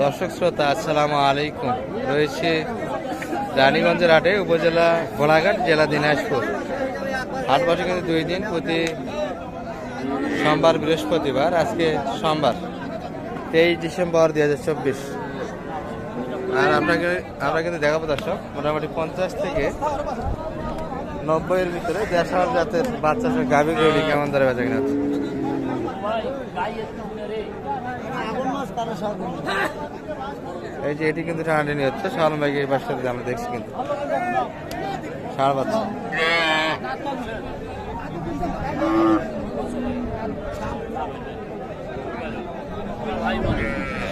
দর্শক শ্রোতা আসসালামু আলাইকুম। রয়েছে রানীগঞ্জের হাটে উপজেলা ঘোড়াঘাট জেলা দিনাজপুর। হাট বসে কিন্তু দুই দিন প্রতি সোমবার বৃহস্পতিবার আজকে সোমবার তেইশ ডিসেম্বর দুই হাজার চব্বিশ। আর আপনাকে আমরা কিন্তু দেখাবো দর্শক মোটামুটি পঞ্চাশ থেকে নব্বইয়ের ভিতরে দেড়শো জাতের বাচ্চা সব গাভী গরুটি কেমন ধরে বেচা কিনা? এই যে এটি কিন্তু টানাটানি হচ্ছে। শালম ভাইকে এই পাশটা আমরা দেখছি কিন্তু। ষাঁড় বাচ্চা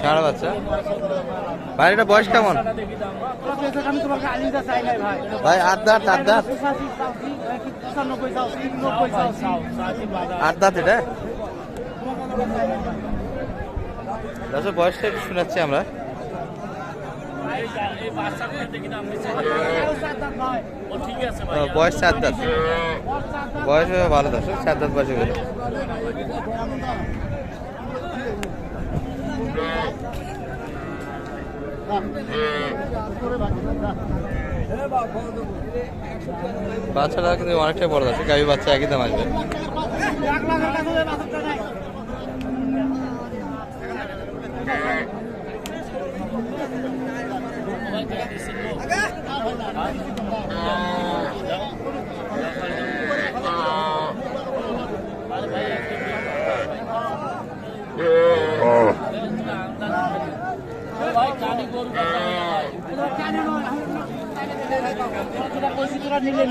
ষাঁড় বাচ্চা ভাই, এটা বয়স কেমন? ভাই, আট দাঁত আট দাঁত। আট দাঁত এটা? দর্শক, বয়সটা একটু শোনাচ্ছি আমরা। বয়স চার দাঁত। বয়স ভালো দর্শক চার দাঁত বয়সে গেলে। বাচ্চাটা কিন্তু অনেকটাই বড় আছে গাভী বাচ্চা একই দাম আসবে।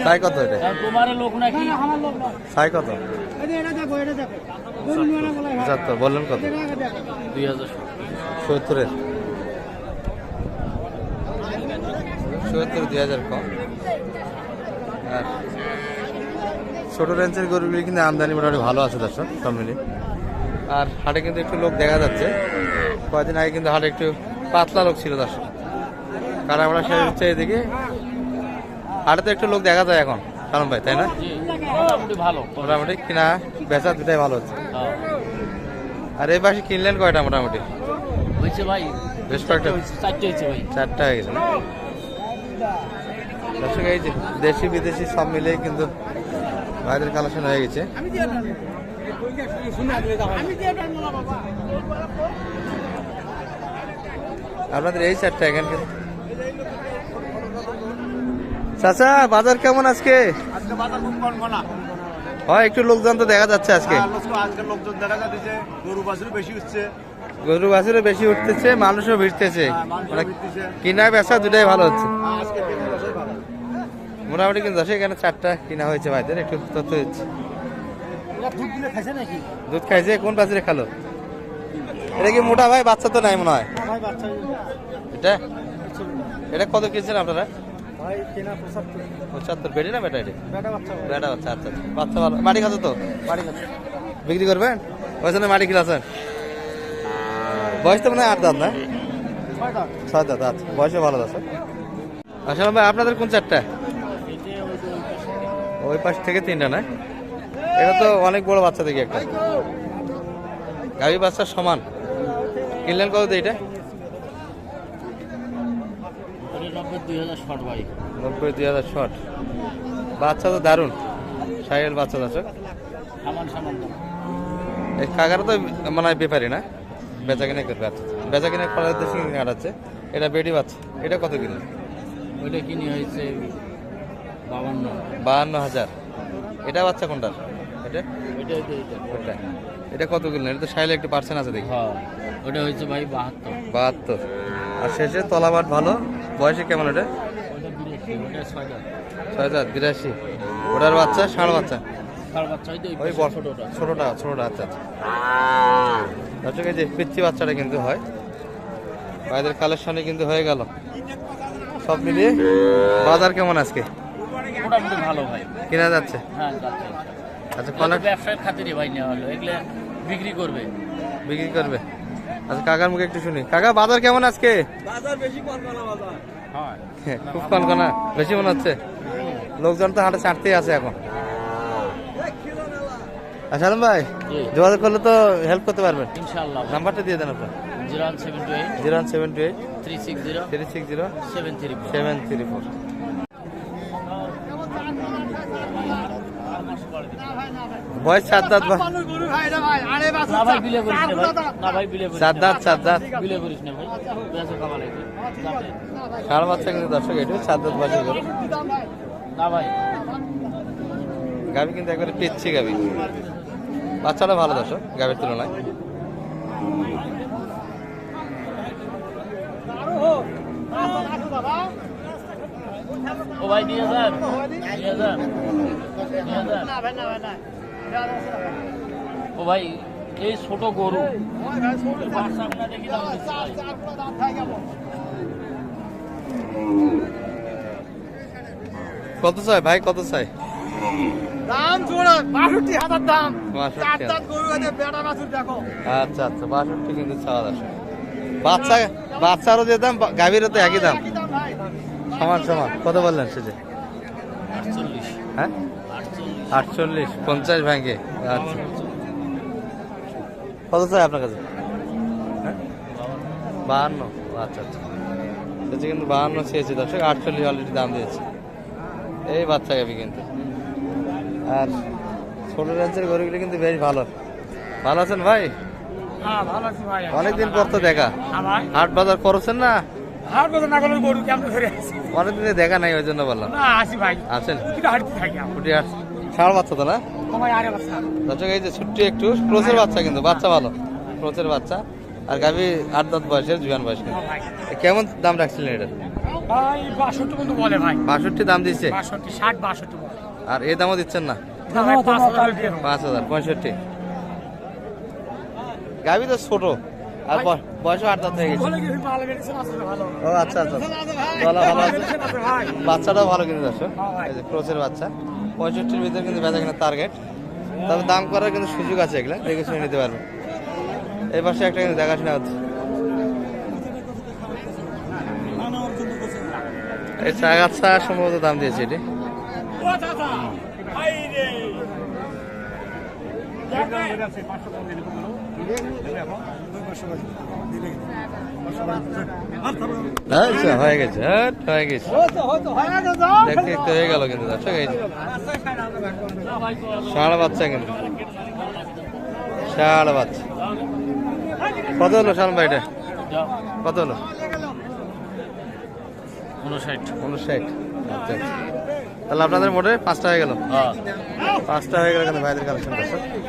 সাই কত এটা? তোমার লোক নাকি আমার লোক সাই কত? এটা দেখো দেখো। কত দুই হাজার সত্তরের। সত্তর দুই হাজার কম। আর ছোট রেঞ্জের গরুগুলি কিন্তু আমদানি মোটামুটি ভালো আছে দর্শক সব মিলিয়ে। আর হাটে কিন্তু একটু লোক দেখা যাচ্ছে। কয়েকদিন আগে কিন্তু হাটে একটু পাতলা লোক ছিল দর্শক। কারণ আমরা হচ্ছে এদিকে হাটে তো একটু লোক দেখা যায় এখন কারণ ভাই তাই না? মোটামুটি কিনা বেচা দুটাই ভালো হচ্ছে। আর এই পাশে কিনলেন কয়টা মোটামুটি? হয়েছে ভাই? বেশ কয়েকটা চারটে হয়েছে ভাই। চারটা হয়ে গেছে দর্শক এই যে দেশি বিদেশি সব মিলিয়ে কিন্তু ভাইদের কালেকশন হয়ে গেছে। আপনাদের এই চারটা এখানকার চাচা বাজার কেমন আজকে? আজকে বাজার খুব কনকনা। হয় একটু লোকজন তো দেখা যাচ্ছে আজকে। আর লোকজন দেখা যাচ্ছে গরু বাছুর বেশি হচ্ছে। গরু বাছুরও বেশি উঠতেছে মানুষও ভিড়তেছে। হ্যাঁ, মানে। কিনা বেচা দুটাই ভালো হচ্ছে। ভালো। মোটামুটি কিন্তু দশে এখানে চারটা কিনা হয়েছে ভাইদের একটু তথ্য দিচ্ছি। দুধ খাইছে কোন বাজারে খালো? এটা কি মোটা ভাই বাচ্চা তো নাই মনে হয়? এটা? এটা কত কিনছেন আপনারা? পঁচাত্তর। না বেটা এটি? বেটা বাচ্চা আচ্ছা আচ্ছা। বাচ্চা ভালো। মাটি খাতো তো? মাটি খাতো বিক্রি করবেন? ওই জন্য মাটি কিলাছেন বয়স তো মনে হয় আট দাঁত না? ছয় দাঁত আচ্ছা বয়সে ভালো আছে। আসলে ভাই আপনাদের কোন চারটা? ওই পাশ থেকে তিনটা না? এটা তো অনেক বড় বাচ্চা দেখি একটা। গাভী বাচ্চা সমান। কিনলেন কত এটা? নব্বই দুই হাজার শট বাচ্চা তো দারুণ। সাইকেল বাচ্চা দাম এই কাকারা তো মনে হয় না? বেচা কিনে করবে আচ্ছা বেচা কিনে করার দেশে কিনে কাটাচ্ছে এটা বেডি বাচ্চা। এটা কত কিনে ওইটা কিনে হয়েছে বাবান্ন। বাহান্ন হাজার। এটা বাচ্চা কোনটা এটা? ওটা এটা কত কিনলেন এটা তো সাইলে একটু পার্সেন্ট আছে দেখি। হ্যাঁ। ওটা হয়েছে ভাই বাহাত্তর। বাহাত্তর। আর শেষে তলাবাট ভালো। বয়সে কেমন ওটা? ছয় হাজার বিরাশি। ওটার বাচ্চা? ষাঁড় বাচ্চা? ছোটটা। ছোটটা আচ্ছা আচ্ছা। দর্শক এই যে পিচ্ছি বাচ্চাটা কিন্তু হয় ভাইদের কালেকশনে কিন্তু হয়ে গেল। সব মিলিয়ে বাজার কেমন আজকে? মোটামুটি ভালো ভাই। কেনা যাচ্ছে? হ্যাঁ যাচ্ছে আচ্ছা অনেক কনাক ব্যবসায়ের খাতিরে ভাই নেওয়া হলো। এগুলো বিক্রি করবে। বিক্রি করবে। আচ্ছা কাকার মুখে একটু শুনি। কাকা বাজার কেমন আজকে? হ্যাঁ। খুব কনকনা বেশি মনে হচ্ছে। লোকজন তো হাটে ছাড়তেই আছে এখন। আচ্ছা ভাই যোগাযোগ করলে তো হেল্প করতে পারবেন। ইনশাল্লাহ নাম্বারটা দিয়ে দেন আপনার। Zero one seven two eight. Zero one seven two eight. Three six zero. Three six zero. Seven three seven three four. বয়স চার দাঁত ভাই না দাঁত চার দাঁত বাচ্চা কিন্তু দর্শক এটি চার দাঁত গরু না গাভি কিন্তু একবারে পেচ্ছি গাভি বাচ্চাটা ভালো দর্শক গাভির তুলনায়। ও ভাই নিয়ে যান নিয়ে যান নিয়ে যান। ও ভাই এই ছোট গরু। কত চাই ভাই কত চাই দাম ছোড়া বাষট্টি হাজার দাম। বাষট্টি চার দাঁত গরু আছে বেটা বাছুর দেখো। আচ্ছা আচ্ছা বাষট্টি কিন্তু বাচ্চা বাচ্চারও যে দাম গাভীরও তো একই দাম। সমান সমান। কত বললেন সেটা আটচল্লিশ। হ্যাঁ? আটচল্লিশ। পঞ্চাশ ব্যাংকে আচ্ছা। কত চাই আপনার কাছে? হ্যাঁ? বাহান্ন। আচ্ছা আচ্ছা। সেটা কিন্তু বাহান্ন চেয়েছে। দর্শক আটচল্লিশ অলরেডি দাম দিয়েছে। এই বাচ্চা গাবি কিন্তু। আর ছোট রেঞ্জের গরুগুলি কিন্তু বেশ ভালো। ভালো আছেন ভাই? হ্যাঁ অনেকদিন পর তো দেখা। হাট বাজার করছেন না? অনেকদিন দেখা নাই ওই জন্য বললাম। ষাঁড় বাচ্চা তো না? দর্শক এই যে ছুটি একটু ক্রোচের বাচ্চা কিন্তু বাচ্চা ভালো। ক্রোচের বাচ্চা। আর গাভি আট দাঁত বয়সের জুয়ান বয়স কেমন দাম রাখছিলেন এটা? বাষট্টি দাম দিচ্ছে বাষট্টি ষাট বাষট্টি আর এই দামও দিচ্ছেন না? পাঁচ হাজার। পাঁচ হাজার পঁয়ষট্টি। গাভি তো ছোট আর বয়- বয়সও আট দাঁত হয়ে গেছে। ও আচ্ছা আচ্ছা। গলা ভালো আছে? বাচ্চাটাও ভালো কিন্তু দর্শক হ্যাঁ এই যে ক্রোচের বাচ্চা। পঁয়ষট্টির ভিতরে কিন্তু বেচা কিনা টার্গেট তবে দাম করার কিন্তু সুযোগ আছে এগুলা দেখে শুনে নিতে পারবে এই পাশে একটা কিন্তু দেখাশোনা হচ্ছে। এই চা গাছা সম্ভবত দাম দিয়েছে এটি। আচ্ছা হয়ে গেছে হ্যাঁ, হয়ে গেছে। দেখতে দেখতে হয়ে গেল কিন্তু দর্শক এই যে ষাঁড় বাচ্চা কিন্তু। ষাঁড় বাচ্চা। কত হলো শালম ভাই এটা কত হলো? উনষাট। উনষাট। আচ্ছা আচ্ছা। তাহলে আপনাদের মোটে পাঁচটা হয়ে গেল। হ্যাঁ। পাঁচটা হয়ে গেল কিন্তু ভাইদের কালেকশন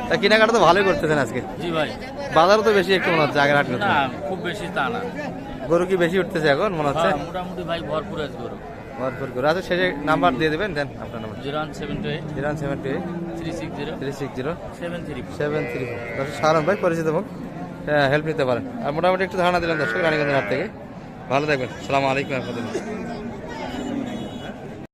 তা কেনাকাটা তো ভালোই করতেছেন আজকে। জি ভাই। বাজারও তো বেশি একটু মনে হচ্ছে আগের হাট খুব বেশি তা না। গরু কি বেশি উঠতেছে এখন মনে হচ্ছে? হ্যাঁ, মোটামুটি ভাই ভরপুর আছে গরু। ভরপুর গরু। আচ্ছা নাম্বার দিয়ে দেবেন দেন আপনার number. Zero one seven two eight. Zero seven two eight. Three six zero. Three six zero. Seven three seven three four. ভাই পরিচিত মুখ। হেল্প নিতে পারেন। আর মোটামুটি একটু ধারণা দিলাম দর্শক রানীগঞ্জের হাট থেকে। ভালো থাকবেন। সালাম আলাইকুম